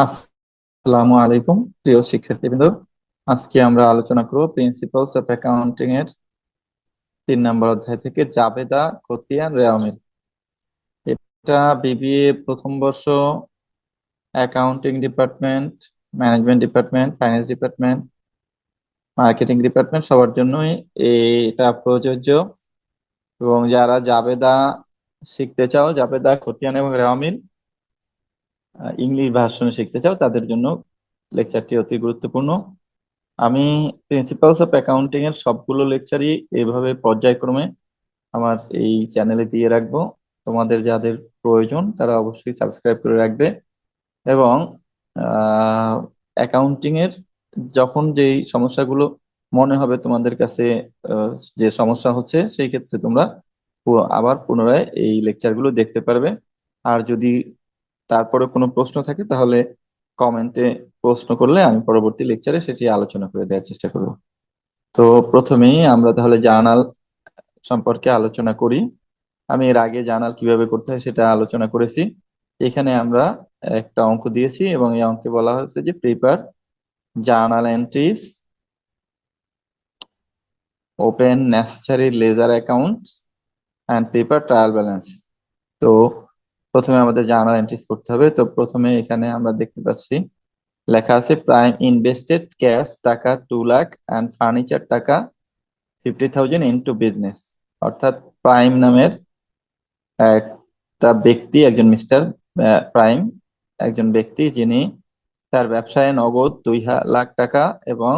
আসসালামু আলাইকুম, প্রিয় শিক্ষার্থীবৃন্দ। আজকে আমরা আলোচনা করব প্রিন্সিপালস অফ অ্যাকাউন্টিং এর তিন নম্বর অধ্যায় থেকে জাবেদা, খতিয়ান রেওয়ামিল এটা বিবিএ প্রথম বর্ষ accounting department management department finance department marketing department সবার জন্যই এটা প্রযোজ্য। এবং যারা জাবেদা শিখতে চাও, জাবেদা, খতিয়ান এবং রেওয়ামিল ইংলিশ ভার্সন শিখতে চাও, তাদের জন্য লেকচারটি অতি গুরুত্বপূর্ণ। আমি প্রিন্সিপালস অফ অ্যাকাউন্টিং এর সবগুলো লেকচারই এইভাবে পর্যায়ক্রমে আমার এই চ্যানেলে দিয়ে রাখব। তোমাদের যাদের প্রয়োজন, তারা অবশ্যই সাবস্ক্রাইব করে রাখবে। এবং অ্যাকাউন্টিং এর যখন যেই সমস্যাগুলো মনে হবে তোমাদের কাছে যে সমস্যা হচ্ছে, সেই ক্ষেত্রে তোমরা আবার পুনরায় এই লেকচারগুলো দেখতে পারবে। আর যদি তারপরে কোনো প্রশ্ন থাকে, তাহলে কমেন্টে প্রশ্ন করলে আমি পরবর্তী লেকচারে সেটি আলোচনা করে দেওয়ার চেষ্টা করব। তো প্রথমেই আমরা তাহলে জার্নাল সম্পর্কে আলোচনা করি। আমি এর আগে জার্নাল কীভাবে করতে হয় সেটা আলোচনা করেছি। এখানে আমরা একটা অঙ্ক দিয়েছি এবং এই অঙ্কে বলা হয়েছে যে prepare journal entries open necessary ledger accounts and prepare trial balance তো প্রথমে আমাদের জার্নাল এন্ট্রিজ করতে হবে। তো প্রথমে এখানে আমরা দেখতে পাচ্ছি, লেখা আছে প্রাইম ইনভেস্টেড ক্যাশ টাকা টু লাখ অ্যান্ড ফার্নিচার টাকা ফিফটি থাউজেন্ড ইনটু বিজনেস অর্থাৎ প্রাইম নামের একটা ব্যক্তি, একজন মিস্টার প্রাইম একজন ব্যক্তি যিনি তার ব্যবসায় নগদ দুই লাখ টাকা এবং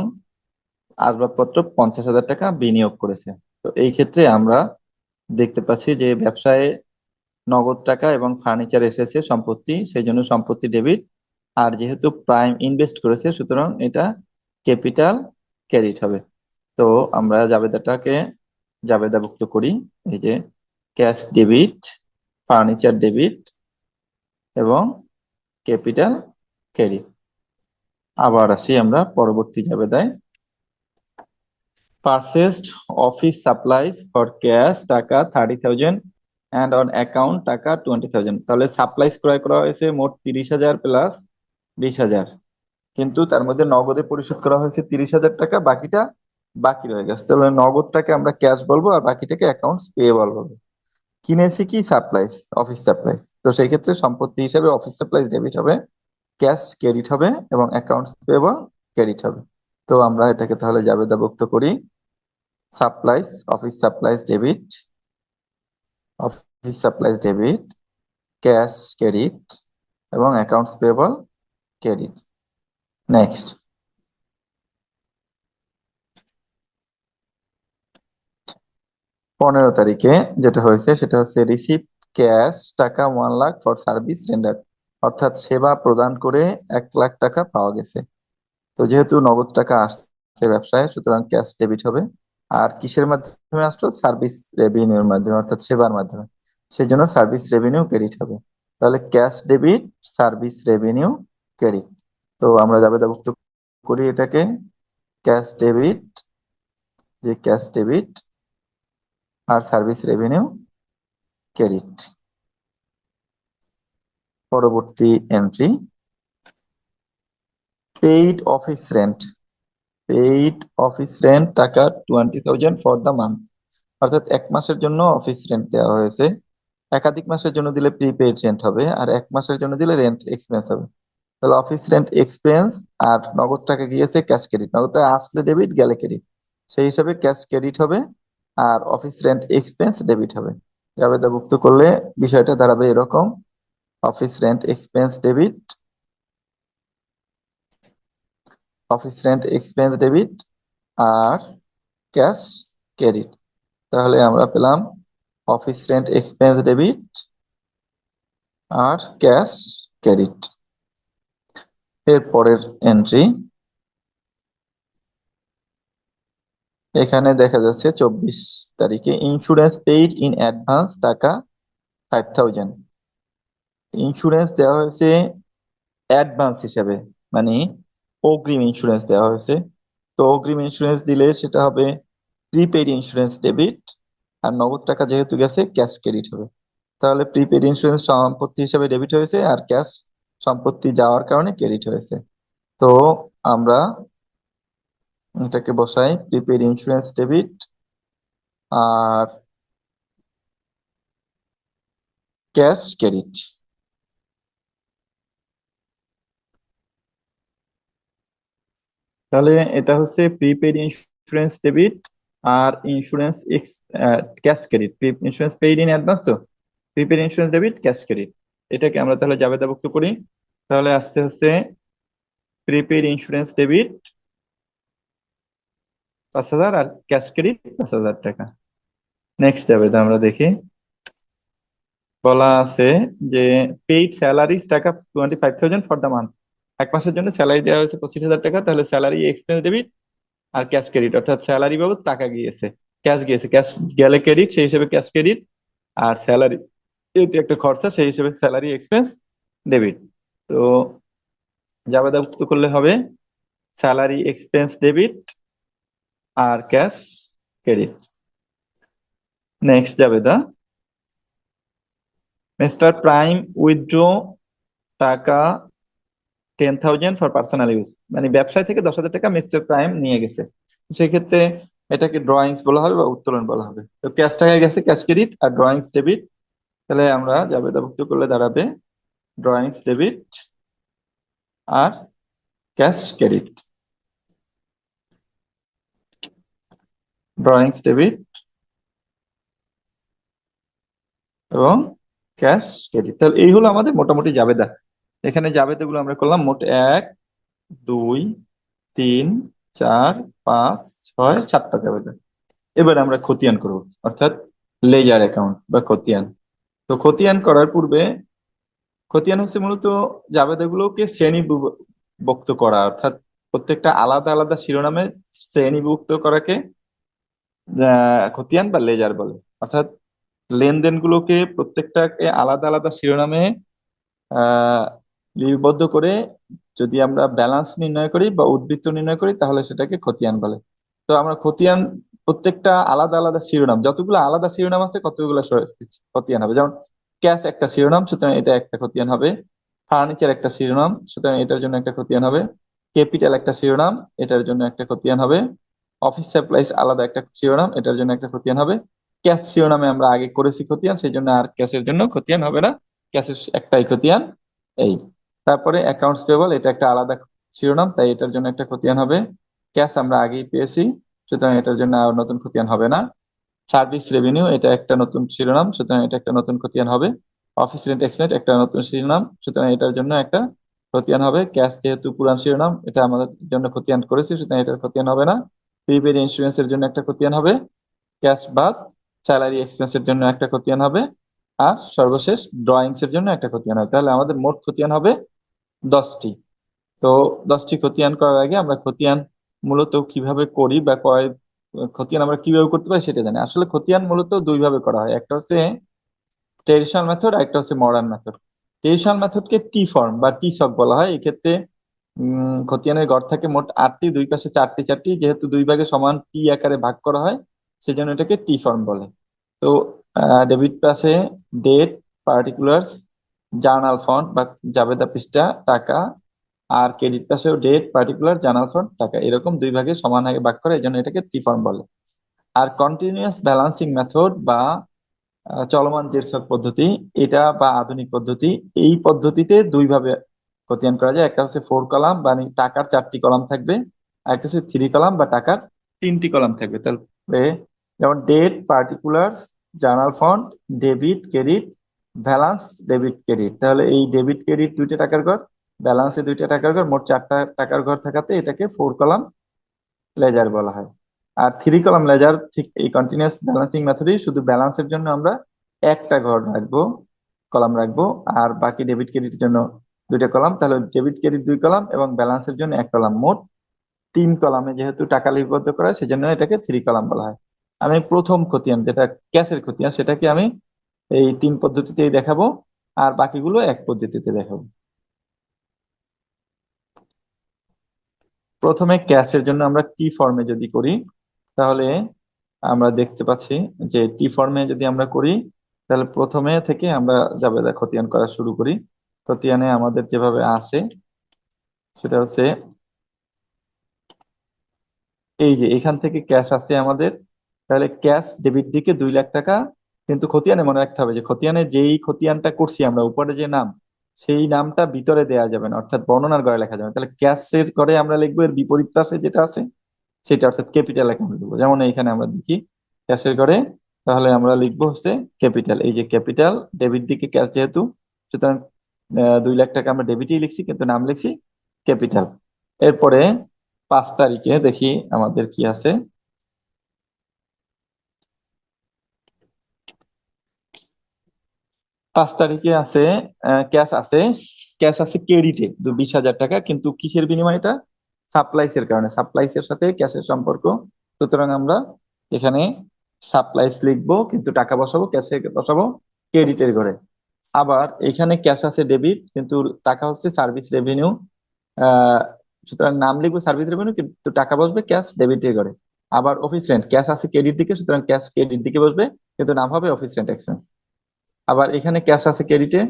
আসবাবপত্র পঞ্চাশ হাজার টাকা বিনিয়োগ করেছে। তো এই ক্ষেত্রে আমরা দেখতে পাচ্ছি যে ব্যবসায় নগদ টাকা এবং ফার্নিচার এসেছে সম্পত্তি, সেই জন্য সম্পত্তি ডেবিট আর যেহেতু প্রাইম ইনভেস্ট করেছে, সুতরাং এটা ক্যাপিটাল ক্রেডিট হবে। তো আমরা জাবেদাটাকে জাবেদাভুক্ত করি, এই যে ক্যাশ ডেবিট ফার্নিচার ডেবিট এবং ক্যাপিটাল ক্রেডিট আবার আসি আমরা পরবর্তী জাবেদায়। Purchased office supplies for cash টাকা thirty thousand and on account টাকা টোয়েন্টি থাউজেন্ড তাহলে সাপ্লাইজ ক্রয় করা হয়েছে মোট তিরিশ হাজার প্লাস বিশ হাজার। কিন্তু তার মধ্যে নগদে পরিশোধ করা হয়েছে তিরিশ হাজার টাকা, বাকিটা বাকি রয়ে গেছে। তাহলে নগদটাকে আমরা ক্যাশ বলব আর বাকিটাকে অ্যাকাউন্টস পেয়েবল বলব। কিনেছি কি? সাপ্লাইজ অফিস সাপ্লাইজ তো সেই ক্ষেত্রে সম্পত্তি হিসাবে অফিস সাপ্লাইজ ডেবিট হবে ক্যাশ ক্রেডিট হবে এবং অ্যাকাউন্টস পেয়েবল ক্রেডিট হবে। তো আমরা এটাকে তাহলে জাবেদাভুক্ত করি। Supplies office supplies debit office supplies debit, cash credit এবং অ্যাকাউন্টস পেয়েবল ক্রেডিট। নেক্সট। পনেরো তারিখে যেটা হয়েছে সেটা হচ্ছে রিসিভ ক্যাশ টাকা one lakh for service render অর্থাৎ সেবা প্রদান করে এক লাখ টাকা পাওয়া গেছে। তো যেহেতু নগদ টাকা আসছে ব্যবসায়, সুতরাং ক্যাশ ডেবিট হবে। আর কিসের মাধ্যমে আসলো? সার্ভিস রেভিনিউর মাধ্যমে, অর্থাৎ সেবার মাধ্যমে। সেই জন্য সার্ভিস রেভিনিউ ক্রেডিট হবে। তাহলে cash debit, service revenue, credit. তো আমরা যাবে জাবেদাভুক্ত করি এটাকে। ক্যাশ ডেবিট, যে ক্যাশ ডেবিট আর সার্ভিস রেভিনিউ, ক্রেডিট। পরবর্তী entry paid office rent paid office rent টাকা twenty thousand for the month অর্থাৎ এক মাসের জন্য অফিস রেন্ট দেওয়া হয়েছে। একাধিক মাসের জন্য দিলে প্রিপেইড রেন্ট হবে আর এক মাসের জন্য দিলে রেন্ট এক্সপেন্স হবে। তাহলে অফিস রেন্ট এক্সপেন্স আর নগদ টাকা গিয়েছে ক্যাশ ক্রেডিট নগদ টাকা আসলে ডেবিট গেলে ক্রেডিট সেই হিসাবে ক্যাশ ক্রেডিট হবে আর অফিস রেন্ট এক্সপেন্স ডেবিট হবে। জাবেদাভুক্ত করলে বিষয়টা দাঁড়াবে এরকম। Office rent expense debit office rent expense debit আর ক্যাশ ক্রেডিট তাহলে আমরা পেলাম অফিস রেন্ট এক্সপেন্স ডেবিট আর ক্যাশ ক্রেডিট এর পরের এন্ট্রি এখানে দেখা যাচ্ছে চব্বিশ তারিখে ইন্স্যুরেন্স পেইড ইন অ্যাডভান্স টাকা ফাইভ থাউজেন্ড ইন্স্যুরেন্স দেওয়া হয়েছে অ্যাডভান্স হিসেবে মানে অগ্রিম ইন্স্যুরেন্স দেওয়া হয়েছে। তো অগ্রিম ইন্স্যুরেন্স দিলে সেটা হবে প্রিপেইড ইন্স্যুরেন্স ডেবিট আর নগদ টাকা যেহেতু গেছে ক্যাশ ক্রেডিট হবে। তাহলে প্রিপেইড ইন্স্যুরেন্স সম্পত্তি হিসেবে ডেবিট হয়েছে আর ক্যাশ সম্পত্তি যাওয়ার কারণে ক্রেডিট হয়েছে। তো আমরা এটাকে বসাই প্রিপেড ইন্স্যুরেন্স ডেবিট আর ক্যাশ ক্রেডিট তাহলে এটা হচ্ছে prepaid insurance debit R insurance cash credit insurance paid in advance তো? Prepaid insurance debit cash credit এটাকে আমরা তাহলে জাবেদাভুক্ত করি। তাহলে আসতে হচ্ছে প্রিপেড ইন্স্যুরেন্স ডেবিট পাঁচ হাজার আর ক্যাশ ক্রেডিট পাঁচ হাজার টাকা। নেক্সট জাবেদা আমরা দেখি। বলা আছে যে পেইড স্যালারিজ টাকা twenty five thousand for the month এক মাসের জন্য স্যালারি দেওয়া হয়েছে পঁচিশ হাজার টাকা, তাহলে স্যালারি এক্সপেন্স ডেবিট আর ক্যাশ ক্রেডিট অর্থাৎ স্যালারি বাবদ টাকা গিয়েছে ক্যাশ গিয়েছে ক্যাশ গেলে ক্রেডিট সেই হিসেবে ক্যাশ ক্রেডিট আর স্যালারি যেহেতু একটা খরচা, সেই হিসেবে স্যালারি এক্সপেন্স ডেবিট তো জাবেদাভুক্ত করলে হবে স্যালারি এক্সপেন্স ডেবিট আর ক্যাশ ক্রেডিট নেক্সট জাবেদা। মিস্টার প্রাইম উইথড্র টাকা ten thousand for personal use মানে ব্যবসায় থেকে দশ হাজার টাকা মিস্টার প্রাইম নিয়ে গেছে। সেক্ষেত্রে এটাকে ড্রয়িংস বলা হবে বা উত্তোলন বলা হবে। তো ক্যাশ টাকা গেছে ক্যাশ ক্রেডিট আর ড্রয়িংস ডেবিট তাহলে আমরা জাবেদাভুক্ত করলে দাঁড়াবে ড্রয়িংস ডেবিট আর ক্যাশ ক্রেডিট ড্রয়িংস ডেবিট এবং ক্যাশ ক্রেডিট তাহলে এই হলো আমাদের মোটামুটি জাবেদা। এখানে জাবেদাগুলো আমরা করলাম মোট এক, দুই, তিন, চার, পাঁচ, ছয়, সাতটা জাবেদা এবার আমরা খতিয়ান করব, অর্থাৎ লেজার অ্যাকাউন্ট বা খতিয়ান। তো খতিয়ান করার পূর্বে, খতিয়ান হচ্ছে মূলত জাবেদাগুলোকে শ্রেণীভুক্ত করা, অর্থাৎ প্রত্যেকটা আলাদা আলাদা শিরোনামে শ্রেণীভুক্ত করাকে খতিয়ান বা লেজার বলে। অর্থাৎ লেনদেনগুলোকে প্রত্যেকটাকে আলাদা আলাদা শিরোনামে লিপিবদ্ধ করে যদি আমরা ব্যালেন্স নির্ণয় করি বা উদ্বৃত্ত নির্ণয় করি, তাহলে সেটাকে খতিয়ান বলে। তো আমরা খতিয়ান প্রত্যেকটা আলাদা আলাদা শিরোনাম, যতগুলো আলাদা শিরোনাম আছে, কতগুলো খতিয়ান হবে। যেমন ক্যাশ একটা শিরোনাম, সুতরাং এটা একটা খতিয়ান হবে। ফার্নিচার একটা শিরোনাম, সুতরাং এটার জন্য একটা খতিয়ান হবে। ক্যাপিটাল একটা শিরোনাম, এটার জন্য একটা খতিয়ান হবে। অফিস সাপ্লাইস আলাদা একটা শিরোনাম, এটার জন্য একটা খতিয়ান হবে। ক্যাশ শিরোনামে আমরা আগে করেছি খতিয়ান, সেই জন্য আর ক্যাশের জন্য খতিয়ান হবে না। ক্যাশের একটাই খতিয়ান, এই। তারপরে অ্যাকাউন্টস পেবল এটা একটা আলাদা শিরোনাম, তাই এটার জন্য একটা খতিয়ান হবে। ক্যাশ আমরা আগেই পেয়েছি, সুতরাং এটার জন্য আর নতুন খতিয়ান হবে না। সার্ভিস রেভিনিউ এটা একটা নতুন শিরোনাম, সুতরাং এটা একটা নতুন খতিয়ান হবে। অফিস রেন্ট এক্সপেন্স একটা নতুন শিরোনাম, সুতরাং এটার জন্য একটা খতিয়ান হবে। ক্যাশ যেহেতু পুরান শিরোনাম, এটা আমাদের জন্য খতিয়ান করেছি, সুতরাং এটার খতিয়ান হবে না। প্রিপেড ইন্স্যুরেন্স এর জন্য একটা খতিয়ান হবে। ক্যাশ বাদ স্যালারি এক্সপেন্সের জন্য একটা খতিয়ান হবে। আর সর্বশেষ ড্রয়িংস এর জন্য একটা খতিয়ান হবে। তাহলে আমাদের মোট খতিয়ান হবে দশটি। তো দশটি খতিয়ান করার আগে আমরা খতিয়ান মূলত কীভাবে করি বা কয়, খতিয়ান আমরা কীভাবে করতে পারি সেটা জানি। আসলে খতিয়ান মূলত দুই ভাবে করা হয়। একটা হচ্ছে ট্রেডিশনাল মেথড আর একটা হচ্ছে মডার্ন মেথড ট্রেডিশনাল মেথডকে টি ফর্ম বা টি সক বলা হয়। এক্ষেত্রে খতিয়ানের গড় থাকে মোট আটটি, দুই পাশে চারটি চারটি। যেহেতু দুই ভাগে সমান টি আকারে ভাগ করা হয়, সেজন্য এটাকে টি ফর্ম বলে। তো ডেবিট পাশে ডেট পার্টিকুলার জার্নাল ফন্ট বা জাবেদা পৃষ্ঠা, টাকা আর ক্রেডিট পাশেও ডেট পার্টিকুলার জার্নাল ফন্ট, টাকা। এরকম দুই ভাগে সমান ভাগে ভাগ করে এই জন্য এটাকে টি ফর্ম বলে। আর কন্টিনিউয়াস ব্যালান্সিং মেথড বা চলমান জেরসক পদ্ধতি, এটা বা আধুনিক পদ্ধতি, এই পদ্ধতিতে দুই ভাবে খতিয়ান করা যায়। একটা হচ্ছে ফোর কলাম বা টাকার চারটি কলাম থাকবে। আর একটা হচ্ছে থ্রি কলাম বা টাকার তিনটি কলাম থাকবে। তাহলে, যেমন date particular journal font debit credit balance debit credit তাহলে এই ডেবিট ক্রেডিট দুইটা টাকার ঘর ব্যালান্সে দুইটা টাকার ঘর, মোট চারটা টাকার ঘর থাকাতে এটাকে ফোর কলাম লেজার বলা হয়। আর থ্রি কলাম লেজার ঠিক এই কন্টিনিউয়াস ব্যালেন্সিং মেথডেই শুধু ব্যালেন্সের জন্য আমরা একটা ঘর রাখব কলাম রাখব, আর বাকি ডেবিট ক্রেডিটের জন্য দুইটা কলাম তাহলে ডেবিট ক্রেডিট দুই কলাম এবং ব্যালেন্সের জন্য এক কলাম মোট তিন কলামে যেহেতু টাকা লিপিবদ্ধ করা হয়, সেজন্য এটাকে থ্রি কলাম বলা হয়। আমি প্রথম খতিয়ান, যেটা ক্যাশের খতিয়ান, সেটাকে আমি এই তিন পদ্ধতিতেই দেখাবো, আর বাকিগুলো এক পদ্ধতিতে দেখাবো। প্রথমে ক্যাশের জন্য আমরা টি ফর্মে যদি করি, তাহলে আমরা দেখতে পাচ্ছি যে টি ফর্মে যদি আমরা করি, তাহলে প্রথমে থেকে আমরা জাবেদা খতিয়ান করা শুরু করি। খতিয়ানে আমাদের যেভাবে আসে, সেটা হচ্ছে এই যে এখান থেকে ক্যাশ আছে আমাদের, তাহলে ক্যাশ ডেবিট দিকে দুই লাখ টাকা কিন্তু খতিয়ানে মনে রাখতে হবে যে খতিয়ানে যেই খতিয়ানটা করছি আমরা, উপরে যে নাম, সেই নামটা ভিতরে দেয়া যাবে না, অর্থাৎ বর্ণনার ঘরে লেখা যাবে। তাহলে ক্যাশের ঘরে আমরা লিখব, এর বিপরীত পাশে যেটা আছে, সেটা অর্থাৎ ক্যাপিটাল অ্যাকাউন্ট লিখব যেমন এখানে আমরা দেখি ক্যাশের ঘরে তাহলে আমরা লিখব হচ্ছে ক্যাপিটাল এই যে ক্যাপিটাল ডেবিট দিকে ক্যাশ যেহেতু, সুতরাং দুই লাখ টাকা আমরা ডেবিটই লিখছি, কিন্তু নাম লিখছি ক্যাপিটাল এরপরে পাঁচ তারিখে দেখি আমাদের কি আছে পাঁচ তারিখে আছে ক্যাশ আছে। ক্যাশ আছে ক্রেডিটে বিশ হাজার টাকা। কিন্তু কিসের বিনিময় এটা? সাপ্লাইস এর কারণে। সাপ্লাইস এর সাথে ক্যাশের সম্পর্ক। সুতরাং আমরা এখানে সাপ্লাইস লিখব, কিন্তু টাকা বসাবো ক্যাশে বসাবো ক্রেডিটের ঘরে। আবার এখানে ক্যাশ আছে ডেবিট কিন্তু টাকা হচ্ছে সার্ভিস রেভিনিউ সুতরাং নাম লিখব সার্ভিস রেভিনিউ কিন্তু টাকা বসবে ক্যাশ ডেবিটের ঘরে। আবার অফিস রেন্ট ক্যাশ আছে ক্রেডিট দিকে, সুতরাং ক্যাশ ক্রেডিট দিকে বসবে, কিন্তু নাম হবে অফিস রেন্ট এক্সপেন্স আবার এখানে ক্যাশ আছে ক্রেডিটে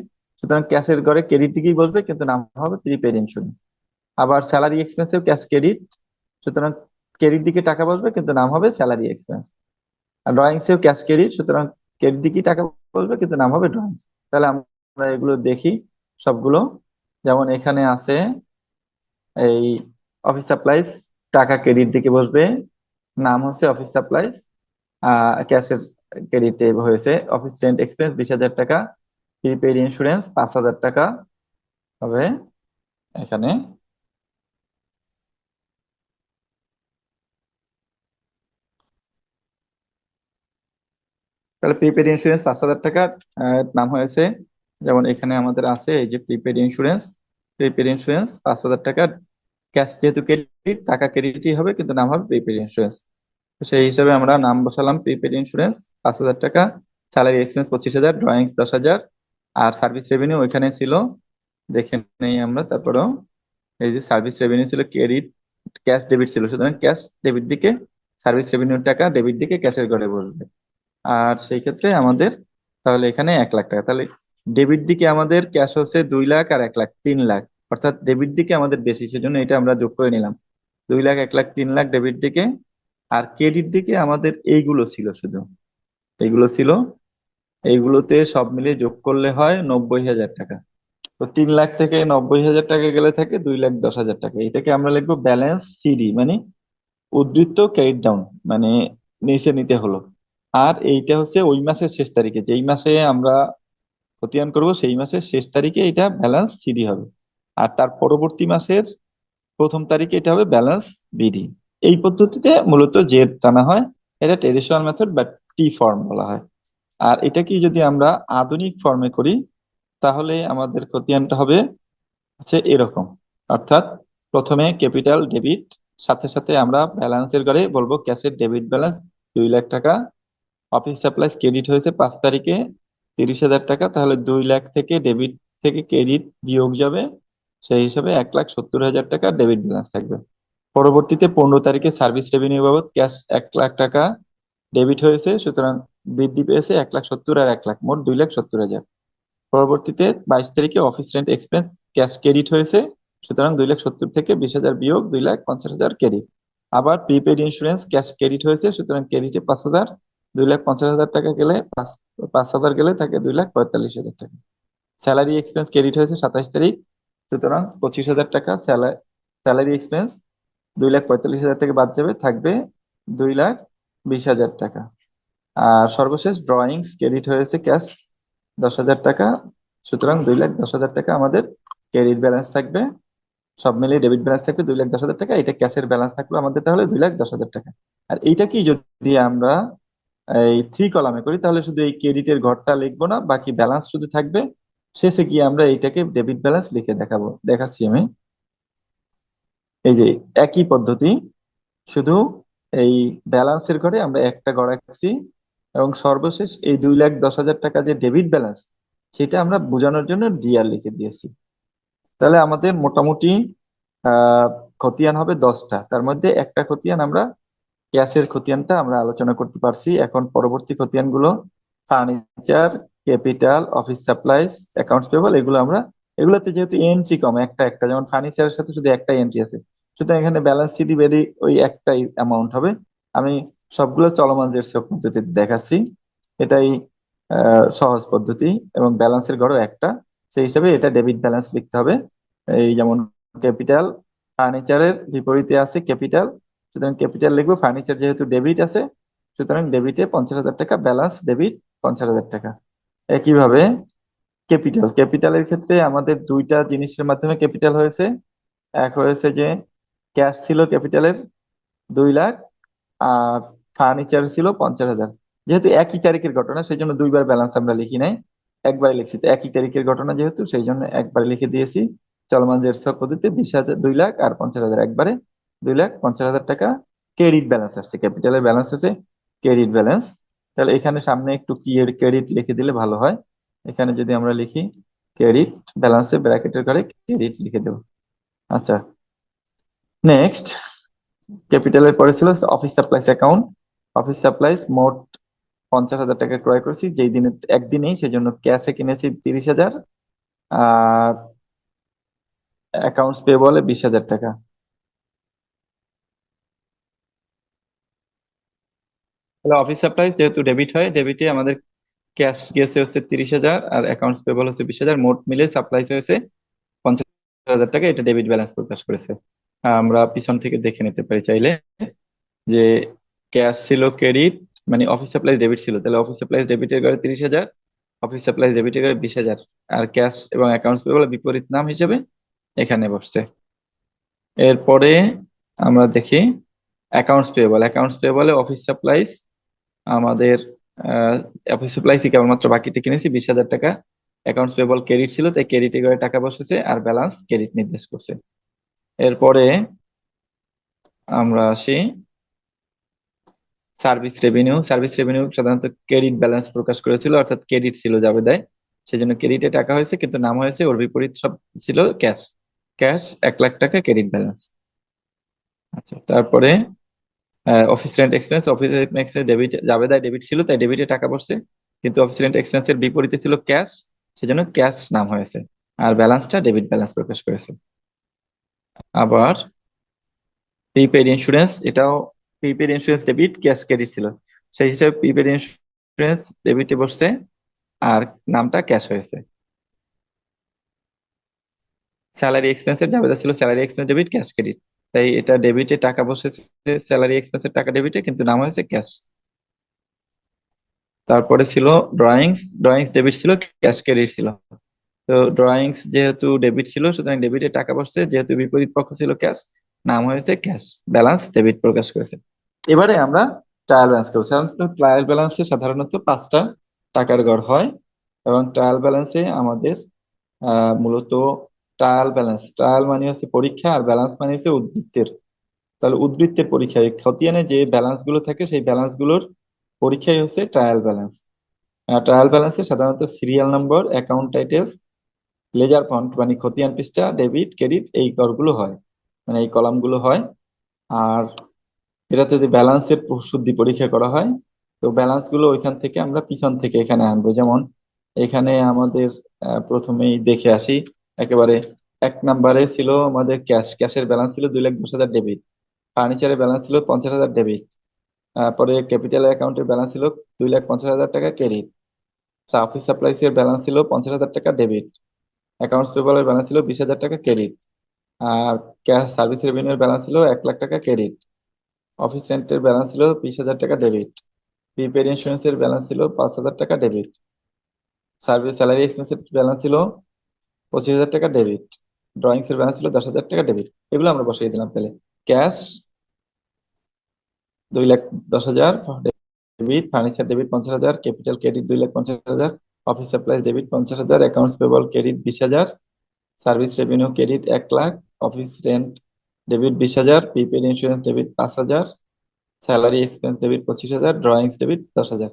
সুতরাং ক্যাশের ঘরে ক্রেডিট দিকেই বসবে, কিন্তু নাম হবে প্রিপেড ইন্স্যুরেন্স আবার স্যালারি এক্সপেন্সেও ক্যাশ ক্রেডিট সুতরাং ক্রেডিট দিকে টাকা বসবে, কিন্তু নাম হবে স্যালারি এক্সপেন্স আর ড্রয়িংসেও ক্যাশ ক্রেডিট সুতরাং ক্রেডিট দিকেই টাকা বসবে, কিন্তু নাম হবে ড্রয়িংস তাহলে আমরা এগুলো দেখি, সবগুলো। যেমন এখানে আছে এই অফিস সাপ্লাইজ টাকা ক্রেডিট দিকে বসবে, নাম হচ্ছে অফিস সাপ্লাইজ আহ ক্যাশের ক্রেডিটে হয়েছে অফিস রেন্ট এক্সপেন্স বিশ হাজার টাকা প্রিপেড ইন্স্যুরেন্স পাঁচ হাজার টাকা। হবে এখানে তাহলে প্রিপেড ইন্স্যুরেন্স পাঁচ হাজার টাকা আহ, নাম হয়েছে যেমন এখানে আমাদের আছে এই যে প্রিপেড ইন্স্যুরেন্স প্রিপেড ইন্স্যুরেন্স পাঁচ হাজার টাকা ক্যাশ যেহেতু ক্রেডিট টাকা ক্রেডিটই হবে কিন্তু নাম হবে প্রিপেড ইন্স্যুরেন্স সেই হিসাবে আমরা নাম বসালাম প্রিপেড ইন্স্যুরেন্স পাঁচ হাজার টাকা স্যালারি এক্সপেন্স পঁচিশ হাজার ড্রয়িংস দশ হাজার, আর সার্ভিস রেভিনিউ ওইখানে ছিল, দেখে নেই আমরা, তারপরেও এই যে সার্ভিস রেভিনিউ ছিল ক্রেডিট ক্যাশ ডেবিট ছিল, সুতরাং ক্যাশ ডেবিট দিকে সার্ভিস রেভিনিউর টাকা ডেবিট দিকে ক্যাশের ঘরে বসবে। আর সেই ক্ষেত্রে আমাদের তাহলে এখানে এক লাখ টাকা, তাহলে ডেবিট দিকে আমাদের ক্যাশ হচ্ছে দুই লাখ আর এক লাখ তিন লাখ, অর্থাৎ ডেবিট দিকে আমাদের বেশি, সেজন্য এটা আমরা যোগ করে নিলাম। দুই লাখ, এক লাখ, তিন লাখ ডেবিট দিকে আর ক্রেডিট দিকে আমাদের এইগুলো ছিল শুধু। এইগুলো ছিল, এইগুলোতে সব মিলিয়ে যোগ করলে হয় নব্বই হাজার টাকা। তো তিন লাখ থেকে নব্বই হাজার টাকা গেলে থাকে দুই লাখ দশ হাজার টাকা। এটাকে আমরা লিখব ব্যালেন্স সিডি মানে উদ্বৃত্ত ক্রেডিট ডাউন মানে নিচে নিতে হলো। আর এইটা হচ্ছে ওই মাসের শেষ তারিখে, যেই মাসে আমরা খতিয়ান করব, সেই মাসের শেষ তারিখে এটা ব্যালেন্স সিডি হবে। আর তার পরবর্তী মাসের প্রথম তারিখে এটা হবে ব্যালেন্স বিডি এই পদ্ধতিতে মূলত জেড টানা হয়, এটা ট্রেডিশনাল মেথড বা টি ফর্ম বলা হয়। আর এটা কি যদি আমরা আধুনিক ফর্মে করি, তাহলে আমাদের খতিয়ানটা হবে হচ্ছে এরকম। অর্থাৎ প্রথমে ক্যাপিটাল ডেবিট সাথে সাথে আমরা ব্যালেন্সের ঘরে বলব ক্যাশের ডেবিট ব্যালেন্স দুই লাখ টাকা অফিস সাপ্লাইজ ক্রেডিট হয়েছে পাঁচ তারিখে তিরিশ হাজার টাকা, তাহলে দুই লাখ থেকে ডেবিট থেকে ক্রেডিট বিয়োগ যাবে, সেই হিসাবে এক লাখ সত্তর হাজার টাকা ডেবিট ব্যালেন্স থাকবে। পরবর্তীতে পনেরো তারিখে সার্ভিস রেভিনিউ বাবদ ক্যাশ এক লাখ টাকা ডেবিট হয়েছে, সুতরাং বৃদ্ধি পেয়েছে এক লাখ সত্তর আর এক লাখ মোট দুই লাখ সত্তর হাজার। পরবর্তীতে বাইশ তারিখে office rent expense cash credit হয়েছে, সুতরাং দুই লাখ সত্তর থেকে বিশ হাজার বিয়োগ দুই লাখ পঞ্চাশ হাজার ক্রেডিট আবার প্রিপেড ইন্স্যুরেন্স ক্যাশ ক্রেডিট হয়েছে, সুতরাং ক্রেডিটে পাঁচ হাজার, দুই লাখ পঞ্চাশ হাজার টাকা গেলে পাঁচ পাঁচ হাজার গেলে থাকে দুই লাখ পঁয়তাল্লিশ হাজার টাকা। স্যালারি এক্সপেন্স ক্রেডিট হয়েছে সাতাশ তারিখ, সুতরাং পঁচিশ হাজার টাকা স্যালারি এক্সপেন্স দুই লাখ পঁয়তাল্লিশ হাজার টাকা বাদ যাবে, থাকবে দুই লাখ বিশ হাজার টাকা। আর সর্বশেষ ড্রয়িংস ক্রেডিট হয়েছে ক্যাশ দশ হাজার টাকা, সুতরাং দুই লাখ দশ হাজার টাকা আমাদের ক্রেডিট ব্যালেন্স থাকবে। সব মিলিয়ে ডেবিট ব্যালেন্স থাকবে দুই লাখ দশ হাজার টাকা, এটা ক্যাশের ব্যালেন্স থাকল আমাদের তাহলে দুই লাখ দশ হাজার টাকা। আর এইটা কি যদি আমরা এই থ্রি কলামে করি, তাহলে শুধু এই ক্রেডিটের ঘরটা লিখব না, বাকি ব্যালেন্স শুধু থাকবে, শেষে গিয়ে আমরা এইটাকে ডেবিট ব্যালেন্স লিখে দেখাবো, দেখাচ্ছি আমি। এই যে একই পদ্ধতি, শুধু এই ব্যালেন্সের ঘরে আমরা একটা ঘর রাখছি এবং সর্বশেষ এই দুই লাখ দশ হাজার টাকা যে ডেবিট ব্যালেন্স সেটা আমরা বোঝানোর জন্য ডিআর লিখে দিয়েছি। তাহলে আমাদের মোটামুটি খতিয়ান হবে দশটা। তার মধ্যে একটা খতিয়ান আমরা ক্যাশের খতিয়ানটা আমরা আলোচনা করতে পারছি। এখন পরবর্তী খতিয়ানগুলো furniture capital office supplies accounts payable এগুলো আমরা, এগুলোতে যেহেতু এন্ট্রি কম, একটা একটা, যেমন ফার্নিচারের সাথে শুধু একটা এন্ট্রি আছে সুতরাং এখানে ব্যালেন্স শিট বেরি ওই একটাই অ্যামাউন্ট হবে। আমি সবগুলো চলমান হিসাব পদ্ধতিতে দেখাচ্ছি, এটাই সহজ পদ্ধতি এবং ব্যালেন্সের গড়ও একটা। সেই হিসাবে এটা ডেবিট ব্যালেন্স লিখতে হবে। এই যেমন ক্যাপিটাল ফার্নিচারের বিপরীতে আছে ক্যাপিটাল সুতরাং ক্যাপিটাল লিখব ফার্নিচার যেহেতু ডেবিট আছে, সুতরাং ডেবিটে পঞ্চাশ হাজার টাকা ব্যালেন্স ডেবিট পঞ্চাশ হাজার টাকা। একইভাবে ক্যাপিটাল ক্যাপিটালের ক্ষেত্রে আমাদের দুইটা জিনিসের মাধ্যমে ক্যাপিটাল হয়েছে। এক হয়েছে যে ক্যাশ ছিল ক্যাপিটালের দুই লাখ আর ফার্নিচার ছিল পঞ্চাশ হাজার। যেহেতু একই তারিখের ঘটনা, সেই জন্য দুইবার ব্যালেন্স আমরা লিখি নাই। একবারে লিখছি তো একই তারিখের ঘটনা যেহেতু, সেই জন্য একবারে লিখে দিয়েছি। চলমান জের ছক পদ্ধতিতে বিশ হাজার দুই লাখ আর পঞ্চাশ হাজার একবারে দুই লাখ পঞ্চাশ হাজার টাকা ক্রেডিট ব্যালেন্স আসছে। ক্যাপিটালের ব্যালেন্স আছে ক্রেডিট ব্যালেন্স তাহলে এখানে সামনে একটু কি এর ক্রেডিট লিখে দিলে ভালো হয়। এখানে যদি আমরা লিখি ক্রেডিট ব্যালেন্সে ব্র্যাকেটের ঘরে ক্রেডিট লিখে দেবো। আচ্ছা নেক্সট ক্যাপিটালের পরে ছিল office supplies account office supplies মোট পঞ্চাশ হাজার টাকা ক্রয় করেছি। যেই দিনে, একদিনেই সেই জন্য ক্যাশে কিনেছি তিরিশ হাজার আর অ্যাকাউন্টস পেবলে বিশ হাজার টাকা। তাহলে অফিস সাপ্লাইস যেহেতু ডেবিট হয় ডেবিটে আমাদের ক্যাশ গেছে হচ্ছে তিরিশ হাজার আর অ্যাকাউন্টস পেবল হচ্ছে বিশ হাজার। মোট মিলে সাপ্লাইস হয়েছে পঞ্চাশ হাজার টাকা। এটা ডেবিট ব্যালেন্স প্রকাশ করেছে। আমরা পিছন থেকে দেখে নিতে পারি চাইলে যে ক্যাশ ছিল ক্রেডিট মানে অফিস সাপ্লাইস ডেবিট ছিল। তাহলে অফিস সাপ্লাইস ডেবিটের ঘরে তিরিশ হাজার, অফিস সাপ্লাইস ডেবিটের ঘরে বিশ হাজার। আর ক্যাশ এবং অ্যাকাউন্টস পেবল বিপরীত নাম হিসেবে এখানে বসছে। এরপরে আমরা দেখি অ্যাকাউন্টস পেয়েবল। অ্যাকাউন্টস পেয়েবলে অফিস সাপ্লাইস আমাদের অফিস সাপ্লাইসই কেবলমাত্র বাকিতে কিনেছি, বিশ হাজার টাকা। অ্যাকাউন্টস পেয়েবল ক্রেডিট ছিল, তাই ক্রেডিটে করে টাকা বসেছে আর ব্যালেন্স ক্রেডিট নির্দেশ করছে। এরপরে আমরা আসি সার্ভিস রেভিনিউ। সার্ভিস রেভিনিউ সাধারণত ক্রেডিট ব্যালেন্স প্রকাশ করেছিল, অর্থাৎ ক্রেডিট ছিল জাবেদায়। সেজন্য ক্রেডিটে টাকা হয়েছে, কিন্তু নাম হয়েছে, ওর বিপরীত সব ছিল ক্যাশ। ক্যাশ এক লাখ টাকা ক্রেডিট ব্যালেন্স। আচ্ছা তারপরে office rent expense. Office expense debit, জাবেদায় debit ছিল, তাই ডেবিটে টাকা পড়ছে কিন্তু অফিস রেন্ট এক্সপেন্সের বিপরীতে ছিল ক্যাশ, সেজন্য ক্যাশ নাম হয়েছে। আর ব্যালেন্সটা ডেবিট ব্যালেন্স প্রকাশ করেছে। আবার প্রিপেড ইন্স্যুরেন্স এটাও prepaid insurance debit cash credit ছিল। সেই হিসাবে প্রিপেড ইন্স্যুরেন্স ডেবিটে বসছে আর নামটা ক্যাশ হয়েছে। স্যালারি এক্সপেন্সের জাবেদা ছিল salary expense debit cash credit তাই এটা ডেবিটে টাকা বসেছে স্যালারি এক্সপেন্সের টাকা ডেবিটে কিন্তু নাম হয়েছে ক্যাশ তারপরে ছিল ড্রয়িংস ড্রয়িংস ডেবিট ছিল ক্যাশ ক্রেডিট ছিল। তো ড্রয়িংস যেহেতু ডেবিট ছিল, সুতরাং ডেবিটে টাকা বসছে, যেহেতু বিপরীত পক্ষ ছিল ক্যাশ নাম হয়েছে ক্যাশ ব্যালেন্স ডেবিট প্রকাশ করেছে। এবারে আমরা ট্রায়াল ব্যালেন্স করব। সাধারণত ট্রায়াল ব্যালেন্সে সাধারণত পাঁচটা টাকার গড় হয় এবং ট্রায়াল ব্যালেন্সে আমাদের মূলত ট্রায়াল ব্যালেন্স ট্রায়াল মানে হচ্ছে পরীক্ষা আর ব্যালেন্স মানে হচ্ছে উদ্বৃত্তের। তাহলে উদ্বৃত্তের পরীক্ষা খতিয়ানে যে ব্যালেন্সগুলো থাকে, সেই ব্যালেন্সগুলোর পরীক্ষাই হচ্ছে ট্রায়াল ব্যালেন্স ট্রায়াল ব্যালেন্সে সাধারণত serial number account titles ledger font মানে খতিয়ান পৃষ্ঠা, ডেবিট, ক্রেডিট, এই গড়গুলো হয়। মানে এই কলামগুলো হয়। আর এটা যদি ব্যালেন্সের শুদ্ধি পরীক্ষা করা হয়, তো ব্যালেন্সগুলো ওইখান থেকে আমরা পিছন থেকে এখানে আনব। যেমন এখানে আমাদের প্রথমেই দেখে আসি, একেবারে এক নাম্বারে ছিল আমাদের ক্যাশ, ক্যাশের ব্যালেন্স ছিল দুই লাখ দশ হাজার ডেবিট। ফার্নিচারের ব্যালেন্স ছিল পঞ্চাশ হাজার ডেবিট। পরে ক্যাপিটাল অ্যাকাউন্টের ব্যালেন্স ছিল দুই লাখ পঞ্চাশ হাজার টাকা ক্রেডিট। অফিস সাপ্লাইস এর ব্যালেন্স ছিল পঞ্চাশ হাজার টাকা ডেবিট। অ্যাকাউন্টস এর ব্যালেন্স ছিল বিশ হাজার টাকা ক্রেডিট আর ক্যাশ সার্ভিস রেভিনিউ এর ব্যালেন্স ছিল এক লাখ টাকা ক্রেডিট অফিস রেন্টের ব্যালেন্স ছিল বিশ হাজার টাকা ডেবিট প্রিপেড ইন্স্যুরেন্স এর ব্যালেন্স ছিল পাঁচ হাজার টাকা ডেবিট সার্ভিস স্যালারি এক্সপেন্স এর ব্যালেন্স ছিল পঁচিশ হাজার টাকা ডেবিট ড্রয়িংস এর ব্যালেন্স ছিল দশ হাজার টাকা ডেবিট এগুলো আমরা বসিয়ে দিলাম তাহলে। ক্যাশ দুই লাখ দশ হাজার ডেবিট ফার্নিচার ডেবিট পঞ্চাশ হাজার ক্যাপিটাল ক্রেডিট দুই লাখ পঞ্চাশ হাজার অফিস সাপ্লাইজ ডেবিট পঞ্চাশ হাজার, অ্যাকাউন্টস পেবল ক্রেডিট বিশ হাজার, সার্ভিস রেভিনিউ ক্রেডিট এক লাখ, অফিস রেন্ট ডেবিট বিশ হাজার, প্রিপেড ইন্স্যুরেন্স ডেবিট পাঁচ হাজার, স্যালারি এক্সপেন্স ডেবিট পঁচিশ হাজার, ড্রয়িংস ডেবিট দশ হাজার।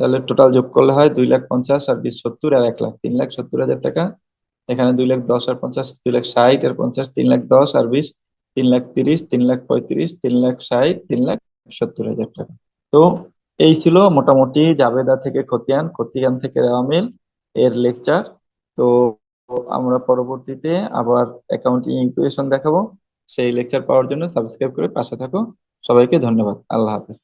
তাহলে টোটাল যোগ করলে হয় দুই লাখ পঞ্চাশ আর বিশ সত্তর আর এক লাখ, তিন লাখ সত্তর হাজার টাকা। এখানে দুই লাখ দশ আর পঞ্চাশ, দুই লাখ ষাট আর পঞ্চাশ, তিন লাখ দশ আর বিশ, তিন লাখ তিরিশ, তিন লাখ পঁয়ত্রিশ, তিন লাখ ষাট, তিন লাখ সত্তর হাজার টাকা। তো এই ছিল মোটামুটি জাবেদা থেকে খতিয়ান খতিয়ান থেকে রেওয়ামিল এর লেকচার। তো আমরা পরবর্তীতে আবার অ্যাকাউন্টিং ইকুয়েশন দেখাবো। সেই লেকচার পাওয়ার জন্য সাবস্ক্রাইব করে পাশে থাকো। সবাইকে ধন্যবাদ। আল্লাহ হাফেজ।